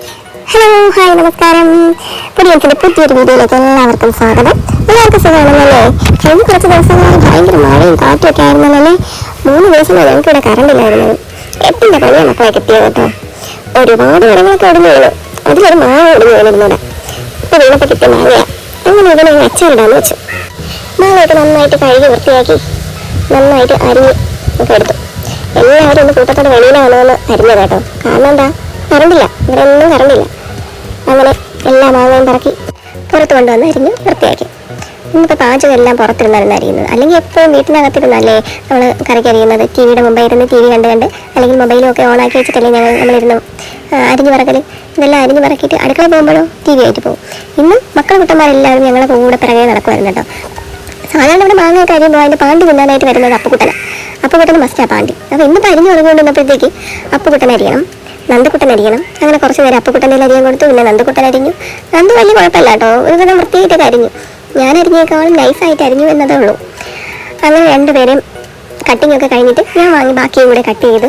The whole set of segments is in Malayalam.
ഹലോ ഹായ് നമസ്കാരം. പുതിയ പുതിയൊരു വീഡിയോയിലേക്ക് എല്ലാവർക്കും സ്വാഗതം. എല്ലാവർക്കും സുഖമാണെന്നല്ലേ? കഴിഞ്ഞ കുറച്ച് ദിവസങ്ങളായി ഭയങ്കര മഴയും കാറ്റൊക്കെ ആയിരുന്നല്ലേ? മൂന്ന് ദിവസമായി വരെ ഇവിടെ കറണ്ട് ഇല്ലായിരുന്നു എട്ടിന്റെ പണിയാണ് മക്കളെ കിട്ടിയത് കേട്ടോ. ഒരുപാട് മരങ്ങളൊക്കെ ഒടിഞ്ഞു വീണു അതിലൊരു മാങ്ങ ഒടിഞ്ഞു വീണിരുന്നത് ഇപ്പൊ വീണപ്പോ കിട്ടിയ മഴയാണ് അങ്ങനെ ഇതിനെ അച്ചാറിടാന്ന് വെച്ചു. മാങ്ങയൊക്കെ നന്നായിട്ട് കഴുകി വൃത്തിയാക്കി നന്നായിട്ട് അരിഞ്ഞ് ഒക്കെ എടുത്തു. എല്ലാവരും ഒന്ന് കൂട്ടത്തോടെ വെളിയിലാണെന്ന് അരിഞ്ഞത് കേട്ടോ. കാരണം എന്താ? കറണ്ടില്ല ഇവിടെ ഒന്നും കറണ്ടില്ല അങ്ങനെ എല്ലാ മാങ്ങയും പറക്കി പുറത്ത് കൊണ്ടുവന്ന് അരിഞ്ഞ് വൃത്തിയാക്കി. ഇന്നിപ്പോൾ പാചകം എല്ലാം പുറത്തിരുന്നായിരുന്നു അരിയുന്നത്. അല്ലെങ്കിൽ എപ്പോഴും വീട്ടിനകത്തിരുന്നല്ലേ നമ്മൾ കറിക്ക് അരിയുന്നത്? ടി വിയുടെ മുമ്പ് ഇരുന്ന് ടി വി കണ്ട് കണ്ട് അല്ലെങ്കിൽ മൊബൈലും ഒക്കെ ഓണാക്കി വെച്ചിട്ടല്ലേ ഞങ്ങൾ നമ്മളിരുന്നു അരിഞ്ഞ് പറക്കൽ ഇതെല്ലാം അരിഞ്ഞ് പറക്കിയിട്ട് അടുക്കള പോകുമ്പോഴോ ടി വി ആയിട്ട് പോകും. ഇന്നും മക്കളെ കുട്ടന്മാരെല്ലാവരും ഞങ്ങളെ കൂടെ പിറകെ നടക്കുമായിരുന്നു കേട്ടോ. സാധാരണ ഇവിടെ മാങ്ങയൊക്കെ അരിയുമ്പോൾ അതിന്റെ പാണ്ടി തിന്നാനായിട്ട് വരുന്നത് അപ്പുകുട്ടന. അപ്പുകുട്ടന മസ്റ്റാ പാണ്ടി. അപ്പോൾ ഇന്നിപ്പോൾ അരിഞ്ഞു തുടങ്ങിക്കൊണ്ടിരുന്നപ്പോഴത്തേക്ക് അപ്പുകുട്ടനെ അരിയണം. നന്ദക്കുട്ടൻ അരിയണം അങ്ങനെ കുറച്ച് നേരം അപ്പക്കുട്ടന്റെ അരിയാൻ കൊടുത്തു. പിന്നെ നന്ദക്കുട്ടൻ അരിഞ്ഞു നന്ദു വലിയ കുഴപ്പമില്ല കേട്ടോ. ഒരു വിധം വൃത്തിയായിട്ട് അരിഞ്ഞു. ഞാൻ അരിഞ്ഞേക്കാളും നൈസായിട്ട് അരിഞ്ഞു എന്നതേ ഉള്ളൂ. അങ്ങനെ രണ്ടുപേരും കട്ടിംഗ് ഒക്കെ കഴിഞ്ഞിട്ട് ഞാൻ വാങ്ങി ബാക്കിയും കൂടെ കട്ട് ചെയ്ത്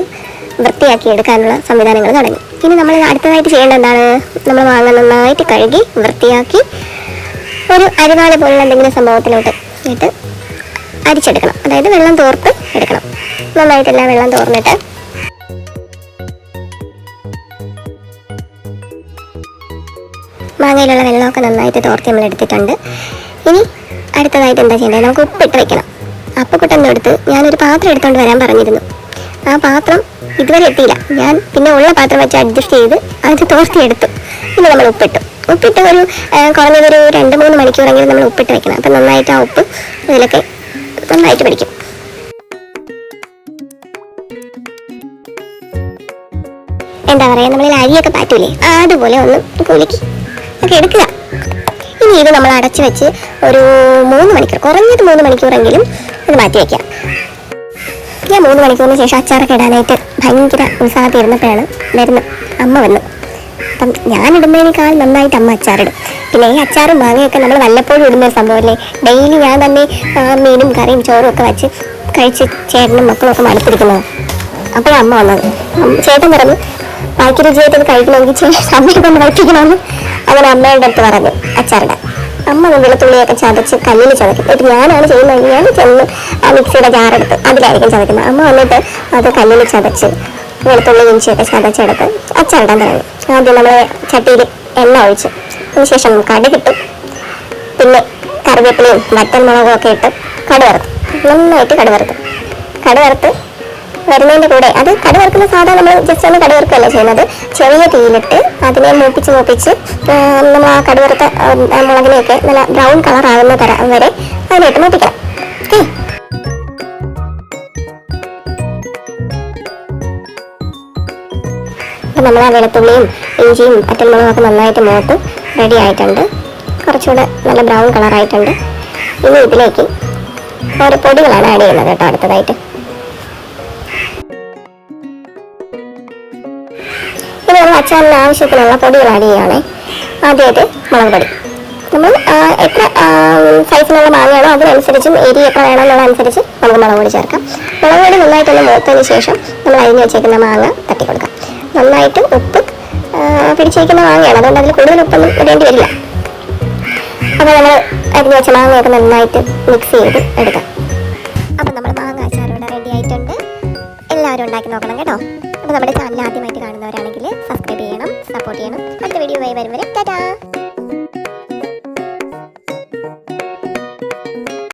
വൃത്തിയാക്കി എടുക്കാനുള്ള സംവിധാനങ്ങൾ തുടങ്ങി. ഇനി നമ്മൾ അടുത്തതായിട്ട് ചെയ്യേണ്ട എന്താണ്? നമ്മൾ മാങ്ങ നന്നായിട്ട് കഴുകി വൃത്തിയാക്കി ഒരു അരിവാല പോലുള്ള എന്തെങ്കിലും സംഭവത്തിലോട്ട് ഇട്ട് അരിച്ചെടുക്കണം. അതായത് വെള്ളം തോർത്ത് എടുക്കണം. നന്നായിട്ടെല്ലാം വെള്ളം തോർന്നിട്ട് മാങ്ങയിലുള്ള വെള്ളമൊക്കെ നന്നായിട്ട് തോർത്തി നമ്മൾ എടുത്തിട്ടുണ്ട്. ഇനി അടുത്തതായിട്ട് എന്താ ചെയ്യേണ്ടത്? നമുക്ക് ഉപ്പിട്ട് വെക്കണം. അപ്പക്കുട്ടന്റെ അടുത്ത് ഞാനൊരു പാത്രം എടുത്തുകൊണ്ട് വരാൻ പറഞ്ഞിരുന്നു. ആ പാത്രം ഇതുവരെ എത്തിയില്ല. ഞാൻ പിന്നെ ഉള്ള പാത്രം വെച്ച് അഡ്ജസ്റ്റ് ചെയ്ത് അത് തോർത്തിയെടുത്തു. പിന്നെ നമ്മൾ ഉപ്പിട്ടു. ഉപ്പിട്ട് ഒരു കുറഞ്ഞതൊരു രണ്ട് മൂന്ന് മണിക്കൂറെങ്കിലും നമ്മൾ ഉപ്പിട്ട് വെക്കണം. അപ്പം നന്നായിട്ട് ആ ഉപ്പ് ഇതിലൊക്കെ നന്നായിട്ട് പിടിക്കും. എന്താ പറയുക നമ്മളിൽ അരിയൊക്കെ പാറ്റൂലേ? അതുപോലെ ഒന്ന് കുലുക്കി. ഒക്കെ എടുക്കുക. ഇനി ഇത് നമ്മൾ അടച്ചു വെച്ച് ഒരു മൂന്ന് മണിക്കൂർ കുറഞ്ഞത് മൂന്ന് മണിക്കൂറെങ്കിലും ഇത് മാറ്റി വയ്ക്കാം ഞാൻ മൂന്ന് മണിക്കൂറിന് ശേഷം അച്ചാറൊക്കെ ഇടാനായിട്ട് ഭയങ്കര ഉത്സാഹത്തിൽ ഇരുന്നപ്പോഴാണ് വരുന്നത്. അമ്മ വന്നു. അപ്പം ഞാൻ ഇടുന്നതിനേക്കാൾ നന്നായിട്ട് അമ്മ അച്ചാറിടും. പിന്നെ ഈ അച്ചാറും മാങ്ങയൊക്കെ നമ്മൾ വല്ലപ്പോഴും ഇടുന്ന ഒരു സംഭവമല്ലേ ഡെയിലി ഞാൻ തന്നെ മീനും കറിയും ചോറും ഒക്കെ വെച്ച് കഴിച്ച് ചേട്ടനും മക്കളും ഒക്കെ മടുത്തിരിക്കുന്നത് അപ്പോഴാണ് അമ്മ വന്നത്. ചേട്ടൻ പറഞ്ഞു ബാക്കി രുചിയായിട്ട് കഴിക്കണമെങ്കിൽ ചേട്ടൻ സമയത്ത് കൊണ്ട് കഴിപ്പിക്കണമെന്ന് അങ്ങനെ അമ്മയുടെ അടുത്ത് പറഞ്ഞു അച്ചാറിടാൻ അമ്മ വെളുത്തുള്ളിയൊക്കെ ചതച്ച് കല്ലിൽ ചതക്കും എന്നിട്ട് ഞാനാണ് ചെയ്യുന്നത്. ഞാൻ ചെന്ന് ആ മിക്സിയുടെ ജാറെടുത്ത് അതിലായിരിക്കും ചതക്കുന്നത് അമ്മ വന്നിട്ട് അത് കല്ലിൽ ചതച്ച് വെളുത്തുള്ളി ഇഞ്ചിയൊക്കെ ചതച്ചെടുത്ത് അച്ചാറിടാൻ തുടങ്ങി. ആദ്യം നമ്മൾ ചട്ടിയിൽ എണ്ണ ഒഴിച്ച് അതിനുശേഷം കടി കിട്ടും പിന്നെ കറിവേപ്പിലയും വറ്റൽ മുളകും ഒക്കെ ഇട്ട് കടുവറുത്തും നന്നായിട്ട് കടുവറുത്തും കടുവറുത്ത് വരുന്നതിന്റെ കൂടെ. അത് കടുവറുക്കുന്ന സാധനം നമ്മൾ ജസ്റ്റ് ഒന്ന് കടുവറുക്കല്ല ചെയ്യുന്നത്. ചെറിയ തീയിലിട്ട് അതിനെ മൂപ്പിച്ച് മൂപ്പിച്ച് നമ്മൾ ആ കടുവറുത്ത മുളകിനെയൊക്കെ നല്ല ബ്രൗൺ കളർ ആകുന്ന തര വരെ അതിനായിട്ട് മൂപ്പിക്കണം. ഓക്കെ അപ്പം നമ്മൾ ആ വെളുത്തുള്ളിയും ഇഞ്ചിയും പച്ചമുളകും ഒക്കെ നന്നായിട്ട് മൂത്ത് റെഡി ആയിട്ടുണ്ട്. കുറച്ചുകൂടെ നല്ല ബ്രൗൺ കളറായിട്ടുണ്ട് ഇനി ഇതിലേക്ക് ഓരോ പൊടികളാണ് ആഡ് ചെയ്യുന്നത് കേട്ടോ അടുത്തതായിട്ട്. നമ്മൾ അച്ചാറിന് ആവശ്യത്തിനുള്ള പൊടികൾ ആഡ് ചെയ്യുകയാണേ ആദ്യമായിട്ട് മുളക് പൊടി. നമ്മൾ എത്ര സൈസിലുള്ള മാങ്ങയാണോ അതിനനുസരിച്ചും എരി എത്ര വേണമെന്നുള്ളതനുസരിച്ച് നമുക്ക് മുളക് പൊടി ചേർക്കാം. മുളക് പൊടി നന്നായിട്ടൊന്ന് മൂത്തതിന് ശേഷം നമ്മൾ അരിഞ്ഞ് വെച്ചേക്കുന്ന മാങ്ങ തട്ടി കൊടുക്കാം നന്നായിട്ട് ഉപ്പ് പിടിച്ചിരിക്കുന്ന മാങ്ങയാണ്. അതുകൊണ്ട് അതിൽ കൂടുതൽ ഉപ്പൊന്നും ഇടേണ്ടി വരില്ല. അപ്പോൾ നമ്മൾ അരിഞ്ഞ് വെച്ച മാങ്ങയൊക്കെ നന്നായിട്ട് മിക്സ് ചെയ്ത് എടുക്കാം. അപ്പം നമ്മുടെ മാങ്ങ അച്ചാർ ഇവിടെ റെഡി ആയിട്ടുണ്ട്. എല്ലാവരും ഉണ്ടാക്കി നോക്കണം കേട്ടോ. അപ്പോൾ നമ്മുടെ ചാനൽ ആദ്യമായിട്ട് കാണുന്നവരാണെങ്കിൽ സബ്സ്ക്രൈബ് ചെയ്യണം സപ്പോർട്ട് ചെയ്യണം. അടുത്ത വീഡിയോ വരെ ടാറ്റാ